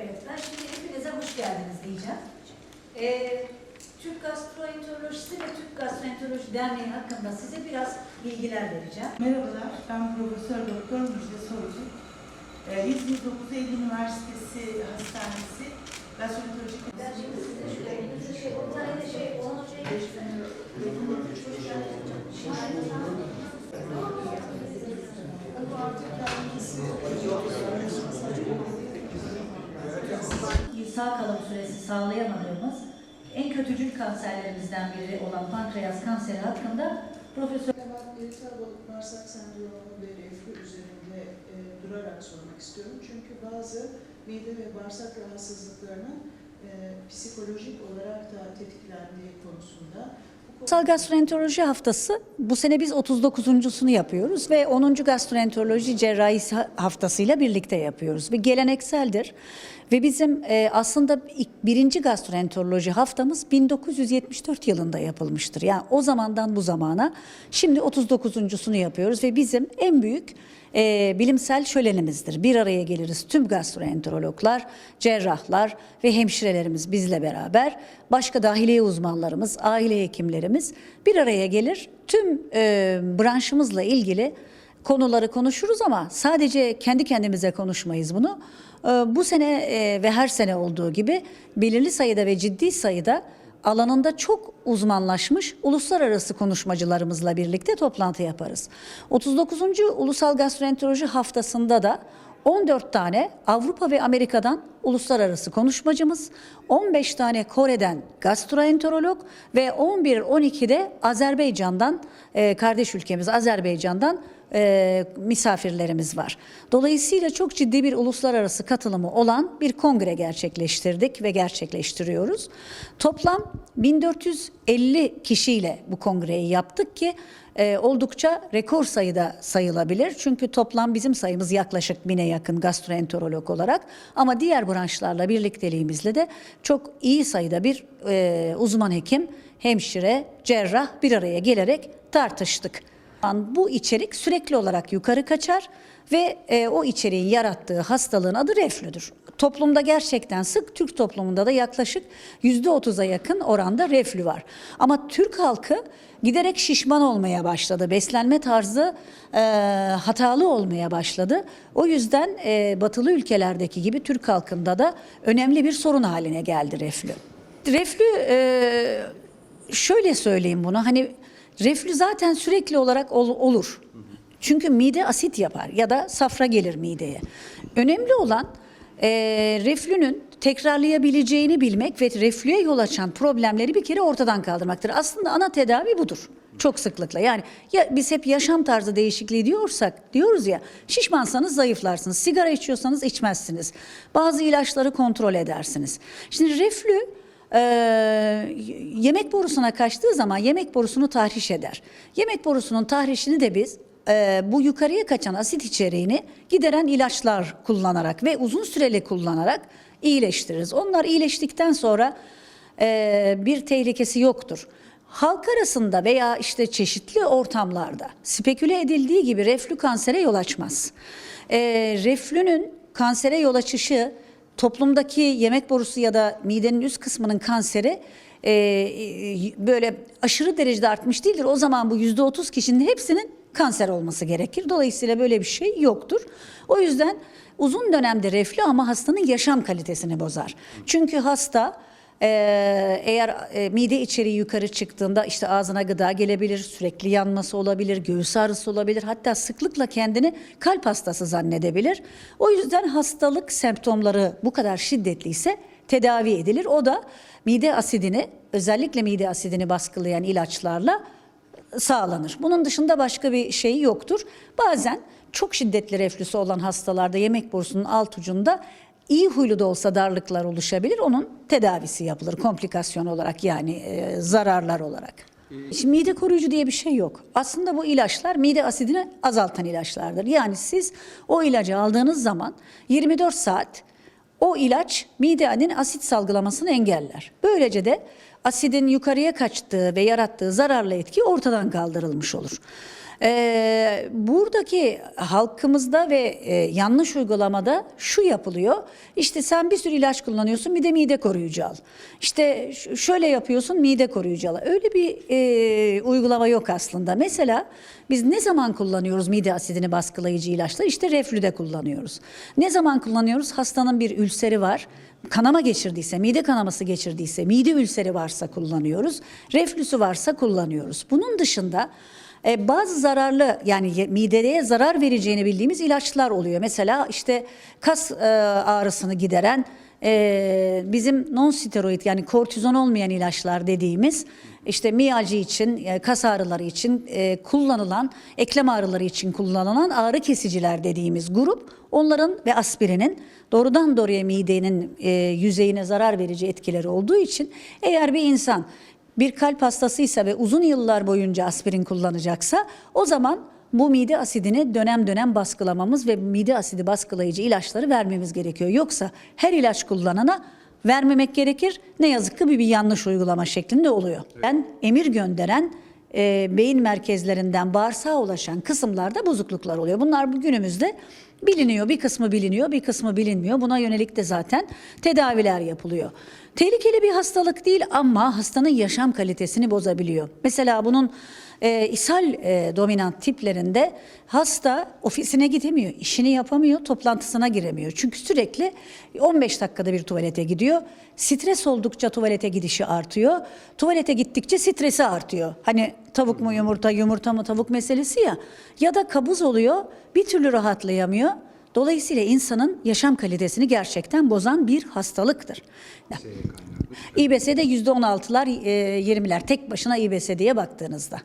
Evet, ben şimdi hepinize hoş geldiniz diyeceğim. Ee, Türk Gastroenterolojisi ve Türk Gastroenteroloji Derneği hakkında size biraz bilgiler vereceğim. Merhabalar, ben Profesör Doktor Müjde Sorucu. Ee, İzmir 9 Eylül Üniversitesi Hastanesi Gastroenteroloji şimdi size şu elinizi şey, bir tane de şey, onu şey Sağ kalım süresi sağlayamadığımız en kötücül kanserlerimizden biri olan pankreas kanseri hakkında Profesör Ben irritable balık bağırsak sendromu ve reflü üzerinde e, durarak sormak istiyorum. Çünkü bazı mide ve bağırsak rahatsızlıklarının e, psikolojik olarak da tetiklendiği konusunda bu Ulusal Gastroenteroloji Haftası bu sene biz 39.sunu yapıyoruz ve 10. Gastroenteroloji Cerrahisi Haftası'yla birlikte yapıyoruz. Bir gelenekseldir ve bizim e, aslında birinci gastroenteroloji haftamız 1974 yılında yapılmıştır. Yani o zamandan bu zamana şimdi 39.sunu yapıyoruz ve bizim en büyük e, bilimsel şölenimizdir. Bir araya geliriz tüm gastroenterologlar, cerrahlar ve hemşirelerimiz bizle beraber. Başka dahiliye uzmanlarımız, aile hekimlerimiz bir araya gelir. Tüm e, branşımızla ilgili konuları konuşuruz ama sadece kendi kendimize konuşmayız bunu. E, bu sene e, ve her sene olduğu gibi belirli sayıda ve ciddi sayıda alanında çok uzmanlaşmış uluslararası konuşmacılarımızla birlikte toplantı yaparız. 39. Ulusal Gastroenteroloji Haftası'nda da 14 tane Avrupa ve Amerika'dan uluslararası konuşmacımız, 15 tane Kore'den gastroenterolog ve 11-12'de Azerbaycan'dan, e, kardeş ülkemiz Azerbaycan'dan e, misafirlerimiz var. Dolayısıyla çok ciddi bir uluslararası katılımı olan bir kongre gerçekleştirdik ve gerçekleştiriyoruz. Toplam 1450 kişiyle bu kongreyi yaptık ki e, oldukça rekor sayıda sayılabilir. Çünkü toplam bizim sayımız yaklaşık bine yakın gastroenterolog olarak ama diğer branşlarla birlikteliğimizle de çok iyi sayıda bir e, uzman hekim, hemşire, cerrah bir araya gelerek tartıştık. Bu içerik sürekli olarak yukarı kaçar ve e, o içeriğin yarattığı hastalığın adı reflüdür. Toplumda gerçekten sık, Türk toplumunda da yaklaşık yüzde otuza yakın oranda reflü var. Ama Türk halkı giderek şişman olmaya başladı. Beslenme tarzı e, hatalı olmaya başladı. O yüzden e, batılı ülkelerdeki gibi Türk halkında da önemli bir sorun haline geldi reflü. Reflü e, şöyle söyleyeyim bunu hani reflü zaten sürekli olarak ol- olur. Çünkü mide asit yapar ya da safra gelir mideye. Önemli olan e, reflünün tekrarlayabileceğini bilmek ve reflüye yol açan problemleri bir kere ortadan kaldırmaktır. Aslında ana tedavi budur. Çok sıklıkla yani ya biz hep yaşam tarzı değişikliği diyorsak diyoruz ya şişmansanız zayıflarsınız sigara içiyorsanız içmezsiniz bazı ilaçları kontrol edersiniz. Şimdi reflü e, yemek borusuna kaçtığı zaman yemek borusunu tahriş eder. Yemek borusunun tahrişini de biz e, bu yukarıya kaçan asit içeriğini gideren ilaçlar kullanarak ve uzun süreli kullanarak iyileştiririz. Onlar iyileştikten sonra e, bir tehlikesi yoktur. Halk arasında veya işte çeşitli ortamlarda speküle edildiği gibi reflü kansere yol açmaz. E, reflünün kansere yol açışı toplumdaki yemek borusu ya da midenin üst kısmının kanseri e, e, böyle aşırı derecede artmış değildir. O zaman bu yüzde otuz kişinin hepsinin kanser olması gerekir. Dolayısıyla böyle bir şey yoktur. O yüzden uzun dönemde reflü ama hastanın yaşam kalitesini bozar. Çünkü hasta e, eğer e, mide içeriği yukarı çıktığında işte ağzına gıda gelebilir, sürekli yanması olabilir, göğüs ağrısı olabilir. Hatta sıklıkla kendini kalp hastası zannedebilir. O yüzden hastalık semptomları bu kadar şiddetliyse tedavi edilir. O da mide asidini özellikle mide asidini baskılayan ilaçlarla sağlanır. Bunun dışında başka bir şey yoktur. Bazen çok şiddetli reflüsü olan hastalarda yemek borusunun alt ucunda iyi huylu da olsa darlıklar oluşabilir. Onun tedavisi yapılır komplikasyon olarak yani e, zararlar olarak. Şimdi mide koruyucu diye bir şey yok. Aslında bu ilaçlar mide asidini azaltan ilaçlardır. Yani siz o ilacı aldığınız zaman 24 saat o ilaç midenin asit salgılamasını engeller. Böylece de asidin yukarıya kaçtığı ve yarattığı zararlı etki ortadan kaldırılmış olur. Ee, buradaki halkımızda ve e, yanlış uygulamada şu yapılıyor. İşte sen bir sürü ilaç kullanıyorsun bir de mide koruyucu al. İşte şöyle yapıyorsun mide koruyucu al. Öyle bir e, uygulama yok aslında. Mesela biz ne zaman kullanıyoruz mide asidini baskılayıcı ilaçlar? İşte reflüde kullanıyoruz. Ne zaman kullanıyoruz? Hastanın bir ülseri var. Kanama geçirdiyse, mide kanaması geçirdiyse, mide ülseri varsa kullanıyoruz. Reflüsü varsa kullanıyoruz. Bunun dışında e, bazı zararlı yani ye- mideye zarar vereceğini bildiğimiz ilaçlar oluyor. Mesela işte kas e, ağrısını gideren e, bizim non steroid yani kortizon olmayan ilaçlar dediğimiz işte miyalji için, e, kas ağrıları için e, kullanılan, eklem ağrıları için kullanılan ağrı kesiciler dediğimiz grup onların ve aspirinin doğrudan doğruya midenin e, yüzeyine zarar verici etkileri olduğu için eğer bir insan bir kalp hastasıysa ve uzun yıllar boyunca aspirin kullanacaksa o zaman bu mide asidini dönem dönem baskılamamız ve mide asidi baskılayıcı ilaçları vermemiz gerekiyor. Yoksa her ilaç kullanana vermemek gerekir. Ne yazık ki bir, bir yanlış uygulama şeklinde oluyor. Ben emir gönderen e, beyin merkezlerinden bağırsağa ulaşan kısımlarda bozukluklar oluyor. Bunlar bugünümüzde biliniyor. Bir kısmı biliniyor, bir kısmı bilinmiyor. Buna yönelik de zaten tedaviler yapılıyor. Tehlikeli bir hastalık değil ama hastanın yaşam kalitesini bozabiliyor. Mesela bunun e, ishal e, dominant tiplerinde hasta ofisine gidemiyor, işini yapamıyor, toplantısına giremiyor. Çünkü sürekli 15 dakikada bir tuvalete gidiyor. Stres oldukça tuvalete gidişi artıyor. Tuvalete gittikçe stresi artıyor. Hani tavuk mu yumurta, yumurta mı tavuk meselesi ya. Ya da kabuz oluyor, bir türlü rahatlayamıyor. Dolayısıyla insanın yaşam kalitesini gerçekten bozan bir hastalıktır. İBS'de %16'lar, e, 20'ler tek başına İBS diye baktığınızda.